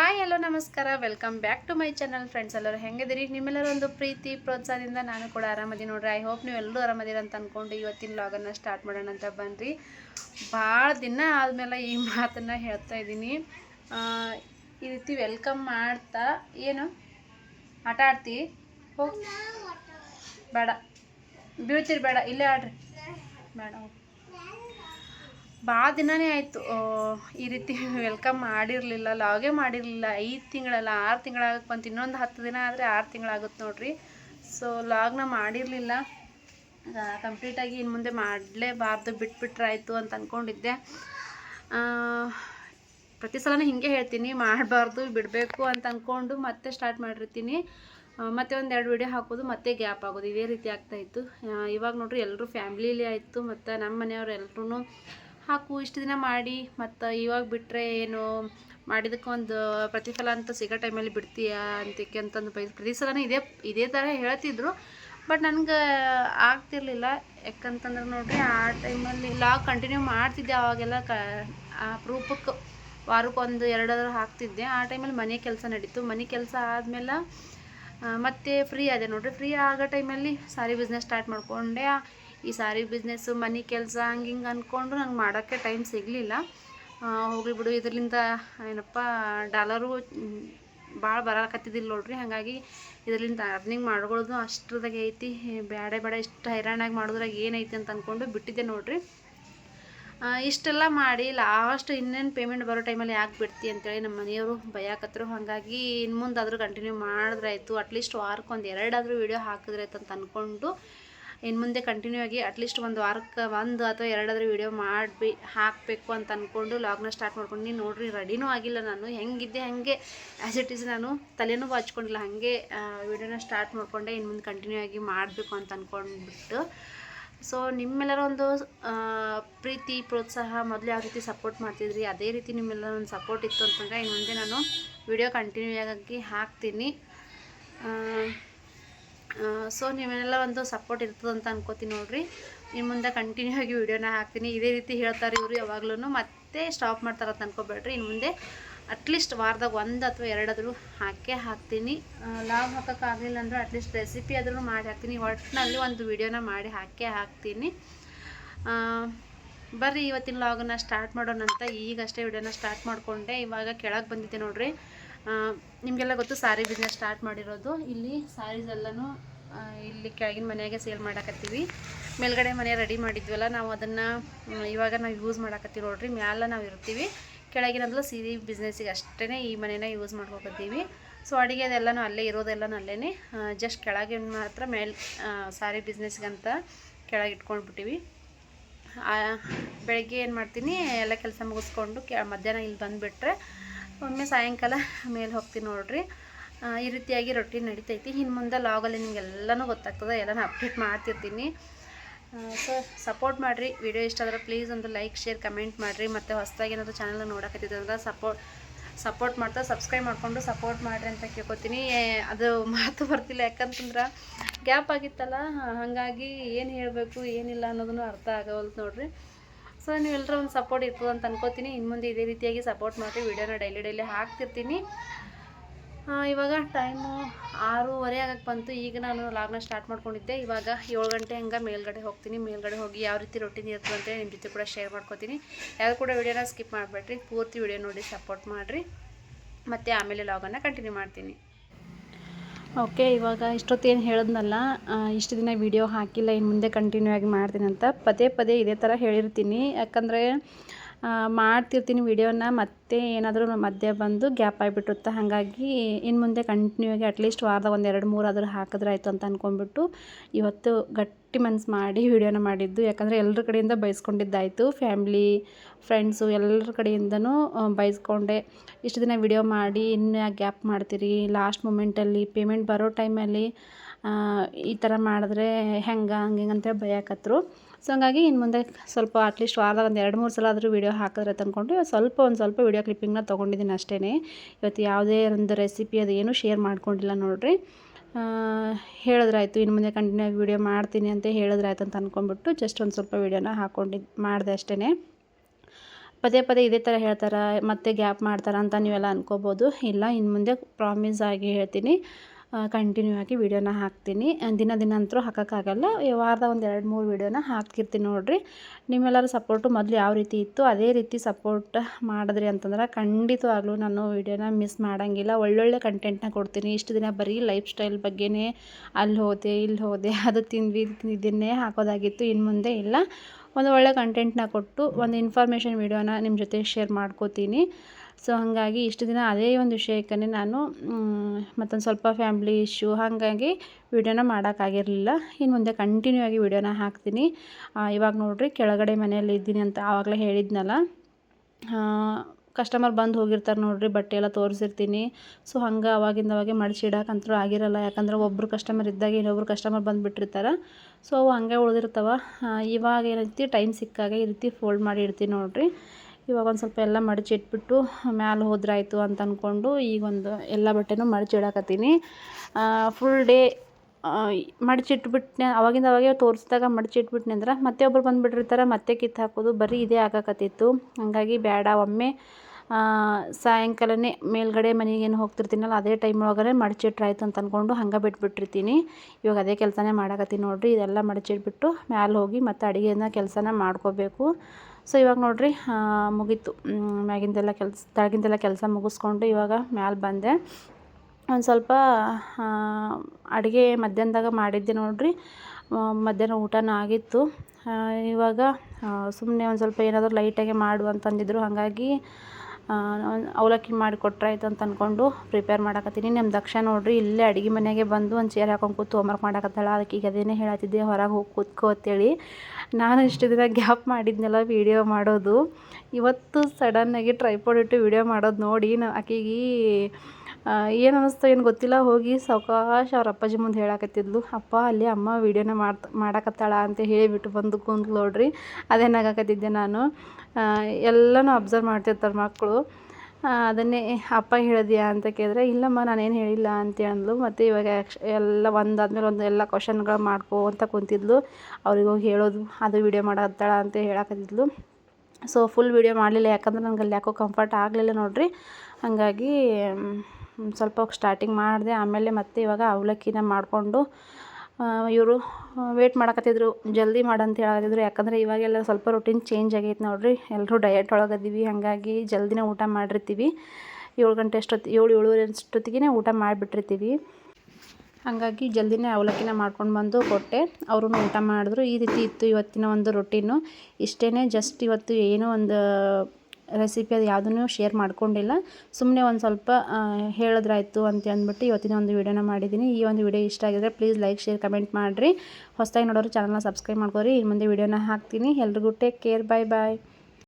Hi ಎಲ್ಲೋ ನಮಸ್ಕಾರ. Welcome back to my channel friends ಎಲ್ಲರೂ ಹೆಂಗಿದಿರಿ ನಿಮ್ಮೆಲ್ಲರೂ ಒಂದು ಪ್ರೀತಿ, ಪ್ರೋತ್ಸಾಹದಿಂದ ನಾನು ಕೂಡ ಆರಾಮದಿ ನೋಡ್ರಿ. ಐ ಹೋಪ್ ನೀವು ಎಲ್ಲರೂ ಆರಾಮದಿರ ಅಂತ ಅಂದ್ಕೊಂಡು ಇವತ್ತಿನ ಲಾಗನ್ನು ಸ್ಟಾರ್ಟ್ ಮಾಡೋಣ ಅಂತ ಬನ್ನಿರಿ ಭಾಳ ದಿನ ಆದಮೇಲೆ ಈ ಮಾತನ್ನು ಹೇಳ್ತಾ ಇದ್ದೀನಿ. ಈ ರೀತಿ ವೆಲ್ಕಮ್ ಮಾಡ್ತಾ, ಏನು? ಆಟ ಆಡ್ತಿ? ಹೋಗ್ ಬೇಡ. ಬೀಳ್ತೀರಿ, ಬೇಡ. ಇಲ್ಲೇ ಆಡ್ರಿ. ಬೇಡ. ಭಾಳ ದಿನನೇ ಆಯಿತು. ಈ ರೀತಿ ವೆಲ್ಕಮ್ ಮಾಡಿರಲಿಲ್ಲ ಲಾಗೇ ಮಾಡಿರಲಿಲ್ಲ. ಐದು ತಿಂಗಳಲ್ಲ, ಆರು ತಿಂಗಳಾಗಕ್ಕೆ ಬಂತು. ಇನ್ನೊಂದು ಹತ್ತು ದಿನ ಆದರೆ ಆರು ತಿಂಗಳಾಗುತ್ತೆ ನೋಡಿರಿ. ಸೊ ಲಾಗ್ನ ಮಾಡಿರಲಿಲ್ಲ. ಕಂಪ್ಲೀಟಾಗಿ ಇನ್ನು ಮುಂದೆ ಮಾಡಲೇಬಾರ್ದು, ಬಿಟ್ಬಿಟ್ರಾಯಿತು ಅಂತ ಅಂದ್ಕೊಂಡಿದ್ದೆ ಪ್ರತಿ ಸಲನೂ ಹಿಂಗೆ ಹೇಳ್ತೀನಿ, ಮಾಡಬಾರ್ದು, ಬಿಡಬೇಕು ಅಂತ ಅಂದ್ಕೊಂಡು ಮತ್ತೆ ಸ್ಟಾರ್ಟ್ ಮಾಡಿರ್ತೀನಿ. ಮತ್ತೆ ಒಂದು ಎರಡು ವಿಡಿಯೋ ಹಾಕೋದು, ಮತ್ತೆ ಗ್ಯಾಪ್ ಆಗೋದು. ಇದೇ ರೀತಿ ಆಗ್ತಾಯಿತ್ತು ಇವಾಗ ನೋಡಿರಿ ಎಲ್ಲರೂ ಫ್ಯಾಮ್ಲಿಲಿ ಆಯಿತು, ಮತ್ತು ನಮ್ಮ ಮನೆಯವ್ರು ಎಲ್ಲರೂ ಹಾಕು, ಇಷ್ಟು ದಿನ ಮಾಡಿ. ಮತ್ತು ಇವಾಗ ಬಿಟ್ಟರೆ ಏನು ಮಾಡಿದಕ್ಕೊಂದು ಪ್ರತಿಫಲ ಅಂತ ಸಿಗೋ ಟೈಮಲ್ಲಿ ಬಿಡ್ತೀಯಾ ಅಂತಕ್ಕೆ ಅಂತಂದು ಬೈ ಪ್ರತಿ ಸಲನೂ ಇದೇ ಇದೇ ಥರ ಹೇಳ್ತಿದ್ರು. ಬಟ್ ನನಗೆ ಆಗ್ತಿರ್ಲಿಲ್ಲ. ಯಾಕಂತಂದ್ರೆ ನೋಡಿರಿ, ಆ ಟೈಮಲ್ಲಿ ಲಾಗ್ ಕಂಟಿನ್ಯೂ ಮಾಡ್ತಿದ್ದೆ ಆವಾಗೆಲ್ಲ ಕ ಅಪ್ರೂಪಕ್ಕೆ ವಾರಕ್ಕೊಂದು ಎರಡಾದ್ರೂ ಹಾಕ್ತಿದ್ದೆ. ಆ ಟೈಮಲ್ಲಿ ಮನೆ ಕೆಲಸ ನಡೀತು. ಮನೆ ಕೆಲಸ ಆದಮೇಲೆ ಮತ್ತೆ ಫ್ರೀ ಆದೆ ನೋಡಿರಿ. ಫ್ರೀ ಆಗೋ ಟೈಮಲ್ಲಿ ಸಾರಿ ಬಿಸ್ನೆಸ್ ಸ್ಟಾರ್ಟ್ ಮಾಡಿಕೊಂಡೆ. ಈ ಸಾರಿ ಬಿಸ್ನೆಸ್ಸು ಮನೆ ಕೆಲಸ ಹಂಗೆ ಹಿಂಗೆ ಅಂದ್ಕೊಂಡು ನಂಗೆ ಮಾಡೋಕ್ಕೆ ಟೈಮ್ ಸಿಗಲಿಲ್ಲ. ಹೋಗ್ಲಿ ಬಿಡು ಇದರಿಂದ ಏನಪ್ಪ ಡಾಲರು ಭಾಳ ಬರಕತ್ತಿದ್ದಿಲ್ಲ ನೋಡ್ರಿ. ಹಾಗಾಗಿ ಇದರಿಂದ ಅರ್ನಿಂಗ್ ಮಾಡ್ಕೊಳ್ಳೋದು ಅಷ್ಟ್ರದಾಗೆ ಐತಿ. ಬೇಡ ಬೇಡ ಇಷ್ಟು ಹೈರಾಣಾಗಿ ಮಾಡೋದ್ರಾಗ ಏನೈತಿ ಅಂತ ಅಂದ್ಕೊಂಡು ಬಿಟ್ಟಿದ್ದೆ ನೋಡ್ರಿ. ಇಷ್ಟೆಲ್ಲ ಮಾಡಿ ಲಾಸ್ಟ್ ಇನ್ನೇನು ಪೇಮೆಂಟ್ ಬರೋ ಟೈಮಲ್ಲಿ ಯಾಕೆ ಬಿಡ್ತಿ ಅಂತೇಳಿ ನಮ್ಮ ಮನೆಯವರು ಭಯಕತ್ತರು ಹಾಗಾಗಿ ಇನ್ನು ಮುಂದೆ ಆದರೂ ಕಂಟಿನ್ಯೂ ಮಾಡಿದ್ರಾಯ್ತು ಅಟ್ಲೀಸ್ಟ್ ವಾರಕ್ಕೊಂದು ಎರಡಾದರೂ ವೀಡಿಯೋ ಹಾಕಿದ್ರಾಯ್ತು ಅಂತ ಅಂದ್ಕೊಂಡು ಇನ್ನು ಮುಂದೆ ಕಂಟಿನ್ಯೂ ಆಗಿ ಅಟ್ಲೀಸ್ಟ್ ಒಂದು ವಾರಕ್ಕೆ ಒಂದು ಅಥವಾ ಎರಡಾದರೂ ವೀಡಿಯೋ ಮಾಡಿ ಹಾಕಬೇಕು ಅಂತ ಅಂದ್ಕೊಂಡು ಲಾಗ್ನ ಸ್ಟಾರ್ಟ್ ಮಾಡ್ಕೊಂಡು, ನೀನು ನೋಡ್ರಿ ರೆಡಿನೂ ಆಗಿಲ್ಲ ನಾನು, ಹೆಂಗಿದ್ದೆ ಹಾಗೆ ಆ್ಯಸ್ ಇಟ್ ಈಸ್ ನಾನು ತಲೆನೂ ಬಾಚ್ಕೊಂಡಿಲ್ಲ, ಹಾಗೆ ವೀಡಿಯೋನ ಸ್ಟಾರ್ಟ್ ಮಾಡಿಕೊಂಡೆ ಇನ್ನು ಮುಂದೆ ಕಂಟಿನ್ಯೂ ಆಗಿ ಮಾಡಬೇಕು ಅಂತ ಅಂದ್ಕೊಂಡ್ಬಿಟ್ಟು ಸೊ ನಿಮ್ಮೆಲ್ಲರ ಒಂದು ಪ್ರೀತಿ, ಪ್ರೋತ್ಸಾಹ, ಮೊದಲು ಯಾವ ರೀತಿ ಸಪೋರ್ಟ್ ಮಾಡ್ತಿದ್ರಿ, ಅದೇ ರೀತಿ ನಿಮ್ಮೆಲ್ಲರ ಒಂದು ಸಪೋರ್ಟ್ ಇತ್ತು ಅಂತಂದರೆ ಇನ್ನು ಮುಂದೆ ನಾನು ವಿಡಿಯೋ ಕಂಟಿನ್ಯೂ ಆಗಿ ಹಾಕ್ತೀನಿ. ಸೊ ನೀವೆಲ್ಲ ಒಂದು ಸಪೋರ್ಟ್ ಇರ್ತದೆ ಅಂತ ಅನ್ಕೋತೀನಿ ನೋಡಿರಿ. ಇನ್ನು ಮುಂದೆ ಕಂಟಿನ್ಯೂ ಆಗಿ ವೀಡಿಯೋನ ಹಾಕ್ತೀನಿ. ಇದೇ ರೀತಿ ಹೇಳ್ತಾರೆ ಇವರು ಯಾವಾಗ್ಲೂ ಮತ್ತೆ ಸ್ಟಾಪ್ ಮಾಡ್ತಾರೆ ಅಂತ ಅನ್ಕೋಬೇಡ್ರಿ. ಇನ್ನು ಮುಂದೆ ಅಟ್ಲೀಸ್ಟ್ ವಾರದಾಗ ಒಂದು ಅಥವಾ ಎರಡಾದರೂ ಹಾಕೇ ಹಾಕ್ತೀನಿ. ಲಾಗ್ ಹಾಕೋಕ್ಕಾಗಲಿಲ್ಲ ಅಂದ್ರೆ ಅಟ್ಲೀಸ್ಟ್ ರೆಸಿಪಿ ಆದ್ರೂ ಮಾಡಿ ಹಾಕ್ತೀನಿ. ಒಟ್ಟಿನಲ್ಲಿ ಒಂದು ವೀಡಿಯೋನ ಮಾಡಿ ಹಾಕೇ ಹಾಕ್ತೀನಿ. ಬರ್ರಿ, ಇವತ್ತಿನ ಲಾಗನ್ನ ಸ್ಟಾರ್ಟ್ ಮಾಡೋಣ ಅಂತ ಈಗಷ್ಟೇ ವಿಡಿಯೋನ ಸ್ಟಾರ್ಟ್ ಮಾಡಿಕೊಂಡೆ. ಇವಾಗ ಕೆಳಗೆ ಬಂದಿದ್ದೆ ನೋಡ್ರಿ. ನಿಮಗೆಲ್ಲ ಗೊತ್ತು ಸಾರಿ ಬಿಸ್ನೆಸ್ ಸ್ಟಾರ್ಟ್ ಮಾಡಿರೋದು. ಇಲ್ಲಿ ಸಾರೀಸ್ ಎಲ್ಲನೂ ಇಲ್ಲಿ ಕೆಳಗಿನ ಮನೆಯಾಗೆ ಸೇಲ್ ಮಾಡಾಕತ್ತೀವಿ. ಮೇಲ್ಗಡೆ ಮನೆ ರೆಡಿ ಮಾಡಿದ್ವಲ್ಲ, ನಾವು ಅದನ್ನು ಇವಾಗ ನಾವು ಯೂಸ್ ಮಾಡಾಕತ್ತೀವಿ ನೋಡ್ರಿ, ಮ್ಯಾಲ ನಾವು ಇರ್ತೀವಿ. ಕೆಳಗಿನದಲ್ಲ ಸೀರೆ ಬಿಸ್ನೆಸ್ಸಿಗೆ ಅಷ್ಟೇ ಈ ಮನೇನ ಯೂಸ್ ಮಾಡ್ಕೊಕತ್ತೀವಿ. ಸೊ ಅಡುಗೆ ಅದೆಲ್ಲನೂ ಅಲ್ಲೇ ಇರೋದೆಲ್ಲನೂ ಅಲ್ಲೇ ಜಸ್ಟ್ ಕೆಳಗಿನ ಮಾತ್ರ ಮೇಲ್ ಸಾರಿ ಬಿಸ್ನೆಸ್ಗಂತ ಕೆಳಗೆ ಇಟ್ಕೊಂಡ್ಬಿಟ್ಟಿವಿ. ಬೆಳಗ್ಗೆ ಏನು ಮಾಡ್ತೀನಿ, ಎಲ್ಲ ಕೆಲಸ ಮುಗಿಸ್ಕೊಂಡು, ಕೆ, ಮಧ್ಯಾಹ್ನ ಇಲ್ಲಿ ಬಂದುಬಿಟ್ರೆ ಒಮ್ಮೆ ಸಾಯಂಕಾಲ ಮೇಲೆ ಹೋಗ್ತೀನಿ ನೋಡ್ರಿ. ಈ ರೀತಿಯಾಗಿ ರೊಟ್ಟಿ ನಡಿತೈತಿ. ಇನ್ನು ಮುಂದೆ ಲಾಗಲ್ಲಿ ನಿಮಗೆಲ್ಲನೂ ಗೊತ್ತಾಗ್ತದೆ ಎಲ್ಲನೂ ಅಪ್ಡೇಟ್ ಮಾಡ್ತಿರ್ತೀನಿ. ಸೊ ಸಪೋರ್ಟ್ ಮಾಡಿರಿ. ವಿಡಿಯೋ ಇಷ್ಟ ಆದರೆ ಪ್ಲೀಸ್ ಒಂದು ಲೈಕ್ ಶೇರ್ ಕಮೆಂಟ್ ಮಾಡಿರಿ. ಮತ್ತು ಹೊಸದಾಗಿ ಏನಾದರೂ ಚಾನಲ್ ನೋಡಕತ್ತಿದ್ರೆ ಸಪೋರ್ಟ್ ಸಪೋರ್ಟ್ ಮಾಡ್ತಾ ಸಬ್ಸ್ಕ್ರೈಬ್ ಮಾಡಿಕೊಂಡು ಸಪೋರ್ಟ್ ಮಾಡಿರಿ ಅಂತ ಕೇಳ್ಕೊತೀನಿ. ಅದು ಮಾತು ಬರ್ತಿಲ್ಲ. ಯಾಕಂತಂದ್ರೆ ಗ್ಯಾಪ್ ಆಗಿತ್ತಲ್ಲ, ಹಾಗಾಗಿ ಏನು ಹೇಳಬೇಕು, ಏನಿಲ್ಲ ಅನ್ನೋದನ್ನು ಅರ್ಥ ಆಗವಲ್ತು ನೋಡ್ರಿ. ಸೊ ನೀವೆಲ್ಲರೂ ಒಂದು ಸಪೋರ್ಟ್ ಇರ್ತದೆ ಅಂತ ಅನ್ಕೋತೀನಿ. ಇನ್ನು ಮುಂದೆ ಇದೇ ರೀತಿಯಾಗಿ ಸಪೋರ್ಟ್ ಮಾಡಿ ವಿಡಿಯೋನ ಡೈಲಿ ಡೈಲಿ ಹಾಕ್ತಿರ್ತೀನಿ. ಇವಾಗ ಟೈಮು ಆರೂವರೆ ಆಗಕ್ಕೆ ಬಂತು. ಈಗ ನಾನು ಲಾಗ್ನ ಸ್ಟಾರ್ಟ್ ಮಾಡ್ಕೊಂಡಿದ್ದೆ. ಇವಾಗ ಏಳು ಗಂಟೆ ಹಂಗೆ ಮೇಲ್ಗಡೆ ಹೋಗ್ತೀನಿ. ಮೇಲ್ಗಡೆ ಹೋಗಿ ಯಾವ ರೀತಿ ರೊಟೀನ್ ಇರ್ತದೆ ಅಂತ ನಿಮ್ಮ ಜೊತೆ ಕೂಡ ಶೇರ್ ಮಾಡ್ಕೋತೀನಿ. ಯಾರು ಕೂಡ ವಿಡಿಯೋನ ಸ್ಕಿಪ್ ಮಾಡಿಬಿಟ್ರಿ ಪೂರ್ತಿ ವಿಡಿಯೋ ನೋಡಿ ಸಪೋರ್ಟ್ ಮಾಡಿರಿ. ಮತ್ತು ಆಮೇಲೆ ಲಾಗನ್ನು ಕಂಟಿನ್ಯೂ ಮಾಡ್ತೀನಿ. ಓಕೆ, ಇವಾಗ ಇಷ್ಟೊತ್ತೇನು ಹೇಳಿದ್ನಲ್ಲ ಇಷ್ಟು ದಿನ ವಿಡಿಯೋ ಹಾಕಿಲ್ಲ ಇನ್ನು ಮುಂದೆ ಕಂಟಿನ್ಯೂ ಆಗಿ ಮಾಡ್ತೀನಿ ಅಂತ. ಪದೇ ಪದೇ ಇದೇ ಥರ ಹೇಳಿರ್ತೀನಿ. ಯಾಕಂದರೆ ಮಾಡ್ತಿರ್ತೀನಿ ವೀಡಿಯೋನ, ಮತ್ತೆ ಏನಾದರೂ ಮಧ್ಯೆ ಬಂದು ಗ್ಯಾಪ್ ಆಗಿಬಿಟ್ಟಿರುತ್ತೆ. ಹಾಗಾಗಿ ಇನ್ನು ಮುಂದೆ ಕಂಟಿನ್ಯೂ ಆಗಿ ಅಟ್ಲೀಸ್ಟ್ ವಾರದ ಒಂದು ಎರಡು ಮೂರು ಆದರೂ ಹಾಕಿದ್ರೆ ಆಯಿತು ಅಂತ ಅಂದ್ಕೊಂಡ್ಬಿಟ್ಟು ಇವತ್ತು ಗಟ್ಟಿ ಮನ್ಸು ಮಾಡಿ ವೀಡಿಯೋನ ಮಾಡಿದ್ದು. ಯಾಕಂದರೆ ಎಲ್ಲರ ಕಡೆಯಿಂದ ಬಯಸ್ಕೊಂಡಿದ್ದಾಯಿತು ಫ್ಯಾಮ್ಲಿ ಫ್ರೆಂಡ್ಸು ಎಲ್ಲರ ಕಡೆಯಿಂದನೂ ಬಯಸ್ಕೊಂಡೆ ಇಷ್ಟು ದಿನ ವಿಡಿಯೋ ಮಾಡಿ, ಇನ್ನು ಗ್ಯಾಪ್ ಮಾಡ್ತೀರಿ. ಲಾಸ್ಟ್ ಮೂಮೆಂಟಲ್ಲಿ ಪೇಮೆಂಟ್ ಬರೋ ಟೈಮಲ್ಲಿ ಈ ಥರ ಮಾಡಿದ್ರೆ ಹೆಂಗೆ ಹಂಗೆ ಹಿಂಗೆ ಅಂತೇಳಿ ಬೈಯಕತ್ರು ಸೊ ಹಂಗಾಗಿ ಇನ್ನು ಮುಂದೆ ಸ್ವಲ್ಪ ಅಟ್ಲೀಸ್ಟ್ ವಾರದಾಗ ಒಂದು ಎರಡು ಮೂರು ಸಲ ಆದರೂ ವೀಡಿಯೋ ಹಾಕಿದ್ರೆ ತಂದ್ಕೊಂಡು, ಸ್ವಲ್ಪ ಒಂದು ಸ್ವಲ್ಪ ವೀಡಿಯೋ ಕ್ಲಿಪ್ಪಿಂಗ್ನ ತೊಗೊಂಡಿದ್ದೀನಿ ಅಷ್ಟೇ ಇವತ್ತು ಯಾವುದೇ ಒಂದು ರೆಸಿಪಿ ಅದು ಏನೂ ಶೇರ್ ಮಾಡ್ಕೊಂಡಿಲ್ಲ ನೋಡಿರಿ. ಹೇಳಿದ್ರಾಯ್ತು ಇನ್ನು ಮುಂದೆ ಕಂಟಿನ್ಯೂ ಆಗಿ ವೀಡಿಯೋ ಮಾಡ್ತೀನಿ ಅಂತ ಹೇಳಿದ್ರಾಯ್ತು ಅಂತ ಅಂದ್ಕೊಂಡ್ಬಿಟ್ಟು ಜಸ್ಟ್ ಒಂದು ಸ್ವಲ್ಪ ವೀಡಿಯೋನ ಹಾಕ್ಕೊಂಡಿದ್ದು ಮಾಡಿದೆ ಅಷ್ಟೇ ಪದೇ ಪದೇ ಇದೇ ಥರ ಹೇಳ್ತಾರೆ, ಮತ್ತೆ ಗ್ಯಾಪ್ ಮಾಡ್ತಾರೆ ಅಂತ ನೀವೆಲ್ಲ ಅನ್ಕೋಬೋದು. ಇಲ್ಲ ಇನ್ನು ಮುಂದೆ ಪ್ರಾಮಿಸ್ ಆಗಿ ಹೇಳ್ತೀನಿ. ಕಂಟಿನ್ಯೂ ಆಗಿ ವೀಡಿಯೋನ ಹಾಕ್ತೀನಿ. ದಿನ ದಿನ ಅಂತೂ ಹಾಕೋಕ್ಕಾಗಲ್ಲ. ವಾರದ ಒಂದು ಎರಡು ಮೂರು ವೀಡಿಯೋನ ಹಾಕ್ತಿರ್ತೀನಿ ನೋಡಿರಿ. ನಿಮ್ಮೆಲ್ಲರ ಸಪೋರ್ಟು ಮೊದಲು ಯಾವ ರೀತಿ ಇತ್ತು, ಅದೇ ರೀತಿ ಸಪೋರ್ಟ್ ಮಾಡಿದ್ರಿ ಅಂತಂದ್ರೆ ಖಂಡಿತವಾಗ್ಲೂ ನಾನು ವೀಡಿಯೋನ ಮಿಸ್ ಮಾಡೋಂಗಿಲ್ಲ. ಒಳ್ಳೊಳ್ಳೆ ಕಂಟೆಂಟ್ನ ಕೊಡ್ತೀನಿ. ಇಷ್ಟು ದಿನ ಬರೀ ಲೈಫ್ ಸ್ಟೈಲ್ ಬಗ್ಗೆನೇ ಅಲ್ಲಿ ಹೋದೆ ಇಲ್ಲಿ ಹೋದೆ, ಅದು ತಿಂದ್ವಿ, ಇದನ್ನೇ ಹಾಕೋದಾಗಿತ್ತು. ಇನ್ನು ಮುಂದೆ ಇಲ್ಲ. ಒಂದು ಒಳ್ಳೆ ಕಂಟೆಂಟ್ನ ಕೊಟ್ಟು, ಒಂದು ಇನ್ಫಾರ್ಮೇಷನ್ ವೀಡಿಯೋನ ನಿಮ್ಮ ಜೊತೆ ಶೇರ್ ಮಾಡ್ಕೋತೀನಿ. ಸೊ ಹಾಗಾಗಿ ಇಷ್ಟು ದಿನ ಅದೇ ಒಂದು ವಿಷಯಕ್ಕೇ ನಾನು ಮತ್ತೊಂದು ಸ್ವಲ್ಪ ಫ್ಯಾಮ್ಲಿ ಇಶ್ಯೂ ಹಾಗಾಗಿ ವಿಡಿಯೋನ ಮಾಡೋಕ್ಕಾಗಿರಲಿಲ್ಲ. ಇನ್ನು ಮುಂದೆ ಕಂಟಿನ್ಯೂ ಆಗಿ ವಿಡಿಯೋನ ಹಾಕ್ತೀನಿ. ಇವಾಗ ನೋಡಿರಿ ಕೆಳಗಡೆ ಮನೆಯಲ್ಲಿ ಇದ್ದೀನಿ ಅಂತ ಆವಾಗಲೇ ಹೇಳಿದ್ನಲ್ಲ. ಕಸ್ಟಮರ್ ಬಂದು ಹೋಗಿರ್ತಾರೆ ನೋಡಿರಿ, ಬಟ್ಟೆ ಎಲ್ಲ ತೋರಿಸಿರ್ತೀನಿ. ಸೊ ಹಂಗೆ ಅವಾಗಿಂದ ಅವಾಗೆ ಮಡಿಸಿ ಇಡೋಕ್ಕಂತೂ ಆಗಿರಲ್ಲ. ಯಾಕಂದ್ರೆ ಒಬ್ಬರು ಕಸ್ಟಮರ್ ಇದ್ದಾಗ ಇನ್ನೊಬ್ರು ಕಸ್ಟಮರ್ ಬಂದುಬಿಟ್ಟಿರ್ತಾರೆ ಸೊ ಅವು ಹಂಗೆ ಉಳಿದಿರ್ತಾವೆ. ಇವಾಗ ಏನೈತಿ ಟೈಮ್ ಸಿಕ್ಕಾಗ ಈ ರೀತಿ ಫೋಲ್ಡ್ ಮಾಡಿ ಇಡ್ತೀನಿ ನೋಡಿರಿ. ಇವಾಗ ಒಂದು ಸ್ವಲ್ಪ ಎಲ್ಲ ಮಡಚಿ ಇಟ್ಬಿಟ್ಟು ಮ್ಯಾಲೆ ಹೋದ್ರಾಯ್ತು ಅಂತ ಅಂದ್ಕೊಂಡು ಈಗ ಒಂದು ಎಲ್ಲ ಬಟ್ಟೆನೂ ಮಡಚಿ ಇಡಕತ್ತೀನಿ. ಫುಲ್ ಡೇ ಮಡಚಿಟ್ಬಿಟ್ನೆ ಅವಾಗಿಂದ ಅವಾಗೆ ತೋರಿಸ್ದಾಗ ಮಡಚಿಟ್ಬಿಟ್ನೆ ಅಂದ್ರೆ ಮತ್ತೆ ಒಬ್ರು ಬಂದುಬಿಟ್ಟಿರ್ತಾರೆ, ಮತ್ತೆ ಕಿತ್ತು ಹಾಕೋದು ಬರೀ ಇದೇ ಆಗಕತ್ತಿತ್ತು. ಹಾಗಾಗಿ ಬೇಡ, ಒಮ್ಮೆ ಸಾಯಂಕಾಲನೇ ಮೇಲ್ಗಡೆ ಮನೆಗೇನು ಹೋಗ್ತಿರ್ತೀನಲ್ಲ, ಅದೇ ಟೈಮ್ ಒಳಗಡೆ ಮಡಚಿಟ್ರಾಯ್ತು ಅಂತ ಅಂದ್ಕೊಂಡು ಹಂಗೆ ಬಿಟ್ಬಿಟ್ಟಿರ್ತೀನಿ. ಇವಾಗ ಅದೇ ಕೆಲಸನೇ ಮಾಡಕತ್ತೀನಿ ನೋಡಿರಿ, ಇದೆಲ್ಲ ಮಡಚಿಟ್ಬಿಟ್ಟು ಮ್ಯಾಲೆ ಹೋಗಿ ಮತ್ತು ಅಡುಗೆನ ಕೆಲಸನ ಮಾಡ್ಕೋಬೇಕು. ಸೊ ಇವಾಗ ನೋಡಿರಿ ಮುಗೀತು. ಮ್ಯಾಗಿಂದೆಲ್ಲ ಕೆಲಸ, ತಳಗಿಂದೆಲ್ಲ ಕೆಲಸ ಮುಗಿಸ್ಕೊಂಡು ಇವಾಗ ಮ್ಯಾಲೆ ಬಂದೆ. ಒಂದು ಸ್ವಲ್ಪ ಅಡುಗೆ ಮಧ್ಯಾಹ್ನದಾಗ ಮಾಡಿದ್ದೆ ನೋಡಿರಿ. ಮಧ್ಯಾಹ್ನ ಊಟನೂ ಆಗಿತ್ತು. ಇವಾಗ ಸುಮ್ಮನೆ ಒಂದು ಸ್ವಲ್ಪ ಏನಾದರೂ ಲೈಟಾಗೆ ಮಾಡು ಅಂತಂದಿದ್ರು. ಹಾಗಾಗಿ ಅವಲಕ್ಕಿ ಮಾಡಿಕೊಟ್ರೆ ಆಯ್ತು ಅಂತ ಅಂದ್ಕೊಂಡು ಪ್ರಿಪೇರ್ ಮಾಡಕತ್ತೀನಿ. ನಮ್ಮ ದಕ್ಷ ನೋಡಿರಿ, ಇಲ್ಲೇ ಅಡುಗೆ ಮನೆಗೆ ಬಂದು ಒಂದು ಚೇರ್ ಹಾಕೊಂಡು ಕೂತು ಹೋಮ್ವರ್ಕ್ ಮಾಡಕತ್ತಾಳ. ಅದಕ್ಕೆ ಈಗ ಅದೇನೇ ಹೇಳತ್ತಿದ್ದೆ ಹೊರಗೆ ಹೋಗಿ ಕೂತ್ಕೋ ಅಂತೇಳಿ. ನಾನು ಇಷ್ಟು ದಿನ ಗ್ಯಾಪ್ ಮಾಡಿದ್ನೆಲ್ಲ ವೀಡಿಯೋ ಮಾಡೋದು. ಇವತ್ತು ಸಡನ್ನಾಗಿ ಟ್ರೈಪೋಡ್ ಇಟ್ಟು ವೀಡಿಯೋ ಮಾಡೋದು ನೋಡಿ, ನಾ ಆಕೆಗೆ ಏನು ಅನ್ನಿಸ್ತು ಏನು ಗೊತ್ತಿಲ್ಲ, ಹೋಗಿ ಸಾವಕಾಶ ಅವ್ರ ಅಪ್ಪಾಜಿ ಮುಂದೆ ಹೇಳಕತ್ತಿದ್ಲು. ಅಪ್ಪ, ಅಲ್ಲಿ ಅಮ್ಮ ವೀಡಿಯೋನ ಮಾಡ್ತಾ, ಮಾಡಕತ್ತಾಳ ಅಂತ ಹೇಳಿಬಿಟ್ಟು ಬಂದು ಕುಂದು ನೋಡ್ರಿ. ಅದೇನಾಗಕತ್ತಿದ್ದೆ ನಾನು. ಎಲ್ಲನೂ ಅಬ್ಸರ್ವ್ ಮಾಡ್ತಿರ್ತಾರೆ ಮಕ್ಕಳು ಅದನ್ನೇ, ಅಪ್ಪ ಹೇಳಿದ್ಯಾ ಅಂತ ಕೇಳಿದ್ರೆ, ಇಲ್ಲಮ್ಮ, ನಾನೇನು ಹೇಳಿಲ್ಲ ಅಂತ ಅಂದ್ಲು. ಮತ್ತು ಇವಾಗ ಎಲ್ಲ ಒಂದಾದ್ಮೇಲೆ ಒಂದು ಎಲ್ಲ ಕ್ವಶನ್ಗಳು ಮಾಡ್ಕೋ ಅಂತ ಕುಂತಿದ್ಲು. ಅವ್ರಿಗೆ ಹೋಗಿ ಹೇಳೋದು, ಅದು ವೀಡಿಯೋ ಮಾಡತ್ತಾಳ ಅಂತ ಹೇಳಕತ್ತಿದ್ಲು. ಸೊ ಫುಲ್ ವೀಡಿಯೋ ಮಾಡಲಿಲ್ಲ. ಯಾಕಂದ್ರೆ ನನಗೆ ಅಲ್ಲಿ ಯಾಕೋ ಕಂಫರ್ಟ್ ಆಗಲಿಲ್ಲ ನೋಡಿರಿ. ಹಾಗಾಗಿ ಸ್ವಲ್ಪ ಸ್ಟಾರ್ಟಿಂಗ್ ಮಾಡಿದೆ. ಆಮೇಲೆ ಮತ್ತೆ ಇವಾಗ ಅವಲಕ್ಕಿನ ಮಾಡಿಕೊಂಡು ಇವರು ವೇಟ್ ಮಾಡಕತ್ತಿದ್ರು. ಜಲ್ದಿ ಮಾಡಂತ ಹೇಳಕತ್ತಿದ್ರು. ಯಾಕಂದರೆ ಇವಾಗೆಲ್ಲ ಸ್ವಲ್ಪ ರೊಟೀನ್ ಚೇಂಜ್ ಆಗೈತೆ ನೋಡಿರಿ. ಎಲ್ಲರೂ ಡಯಟ್ ಒಳಗದೀವಿ ಹಾಗಾಗಿ ಜಲ್ದಿನೇ ಊಟ ಮಾಡಿರ್ತೀವಿ. ಏಳು ಗಂಟೆ ಅಷ್ಟೊತ್ತು, ಏಳು, ಏಳುವರೆ ಅಷ್ಟೊತ್ತಿಗೆ ಊಟ ಮಾಡಿಬಿಟ್ಟಿರ್ತೀವಿ. ಹಾಗಾಗಿ ಜಲ್ದಿನೇ ಅವಲಕ್ಕಿನ ಮಾಡ್ಕೊಂಡು ಬಂದು ಕೊಟ್ಟೆ. ಅವರು ಊಟ ಮಾಡಿದ್ರು. ಈ ರೀತಿ ಇತ್ತು ಇವತ್ತಿನ ಒಂದು ರೊಟೀನು ಇಷ್ಟೇ ಜಸ್ಟ್ ಇವತ್ತು ಏನೋ ಒಂದು ರೆಸಿಪಿ ಅದು ಯಾವುದನ್ನು ಶೇರ್ ಮಾಡ್ಕೊಂಡಿಲ್ಲ. ಸುಮ್ಮನೆ ಒಂದು ಸ್ವಲ್ಪ ಹೇಳಿದ್ರಾಯ್ತು ಅಂತ ಅಂದ್ಬಿಟ್ಟು ಇವತ್ತಿನ ಒಂದು ವೀಡಿಯೋನ ಮಾಡಿದ್ದೀನಿ ಈ ಒಂದು ವೀಡಿಯೋ ಇಷ್ಟ ಆಗಿದ್ರೆ ಪ್ಲೀಸ್ ಲೈಕ್ ಶೇರ್ ಕಮೆಂಟ್ ಮಾಡಿರಿ. ಹೊಸದಾಗಿ ನೋಡೋರು ಚಾನಲ್ನ ಸಬ್ಸ್ಕ್ರೈಬ್ ಮಾಡ್ಕೋರಿ. ಇನ್ನು ಮುಂದೆ ವೀಡಿಯೋನ ಹಾಕ್ತೀನಿ. ಎಲ್ರಿಗೂ ಟೇಕ್ ಕೇರ್ ಬಾಯ್ ಬಾಯ್